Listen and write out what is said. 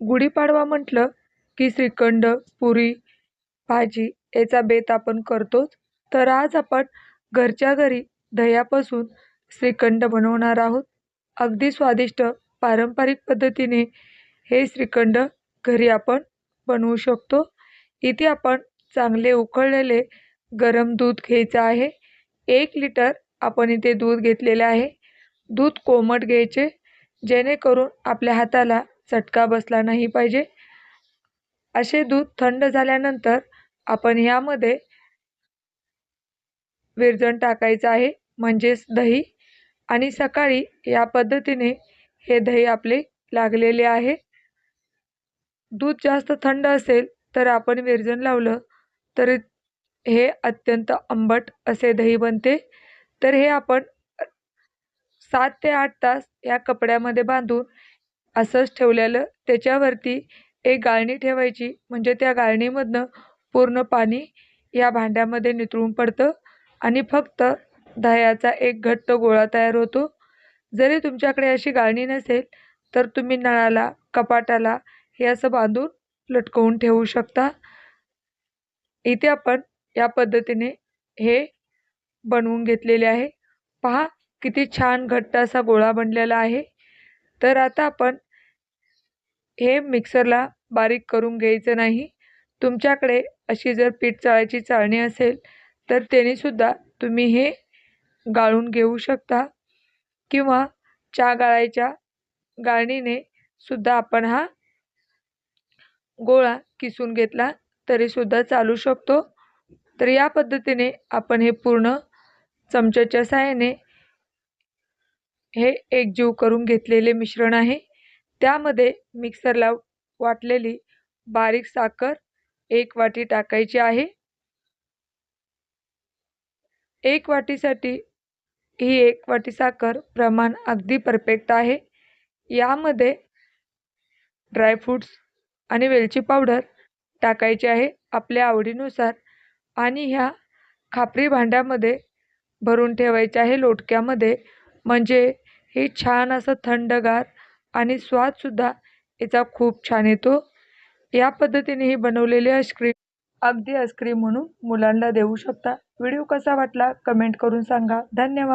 गुढीपाडवा म्हटलं की श्रीखंड पुरी भाजी याचा बेत आपण करतोच. तर आज आपण घरच्या घरी दह्यापासून श्रीखंड बनवणार आहोत. अगदी स्वादिष्ट पारंपरिक पद्धतीने हे श्रीखंड घरी आपण बनवू शकतो. इथे आपण चांगले उकळलेले गरम दूध घ्यायचं आहे. एक लिटर आपण इथे दूध घेतलेले आहे. दूध कोमट घ्यायचे जेणेकरून आपल्या हाताला चटका बसला नाही पाहिजे. असे दूध थंड झाल्यानंतर आपण यामध्ये विरजण टाकायचं आहे म्हणजेच दही. आणि सकाळी या पद्धतीने हे दही आपले लागलेले आहे. दूध जास्त थंड असेल तर आपण विरजण लावलं तर हे अत्यंत आंबट असे दही बनते. तर हे आपण सात ते आठ तास या कपड्यामध्ये बांधून असंच ठेवलेलं. त्याच्यावरती एक गाळणी ठेवायची. म्हणजे त्या गाळणीमधनं पूर्ण पाणी या भांड्यामध्ये नितळून पडतं आणि फक्त दह्याचा एक घट्ट गोळा तयार होतो. जरी तुमच्याकडे अशी गाळणी नसेल तर तुम्ही नळाला कपाटाला हे असं बांधून लटकवून ठेवू शकता. इथे आपण या पद्धतीने हे बनवून घेतलेले आहे. पहा किती छान घट्ट असा गोळा बनलेला आहे. तर आता आपण हे मिक्सरला बारीक करून घ्यायचं नाही. तुमच्याकडे अशी जर पीठ चाळायची चाळणी असेल तर त्यानेसुद्धा तुम्ही हे गाळून घेऊ शकता. किंवा चहा गाळायच्या गाळणीने सुद्धा आपण हा गोळा किसून घेतला तरीसुद्धा चालू शकतो. तर या पद्धतीने आपण हे पूर्ण चमच्याच्या सहाय्याने हे एकजीव करून घेतलेले मिश्रण आहे. त्यामध्ये मिक्सरला वाटलेली बारीक साखर एक वाटी टाकायची आहे. एक वाटीसाठी ही एक वाटी साखर प्रमाण अगदी परफेक्ट आहे. यामध्ये ड्रायफ्रूट्स आणि वेलची पावडर टाकायची आहे आपल्या आवडीनुसार आणि ह्या खापरी भांड्यामध्ये भरून ठेवायचे आहे लोटक्यामध्ये. म्हणजे हे छान असं थंडगार आणि स्वादसुद्धा याचा खूप छान येतो. या पद्धतीने ही बनवलेली आईस्क्रीम अगदी आईस्क्रीम म्हणून मुलांना देऊ शकता. व्हिडिओ कसा वाटला? कमेंट करून सांगा. धन्यवाद.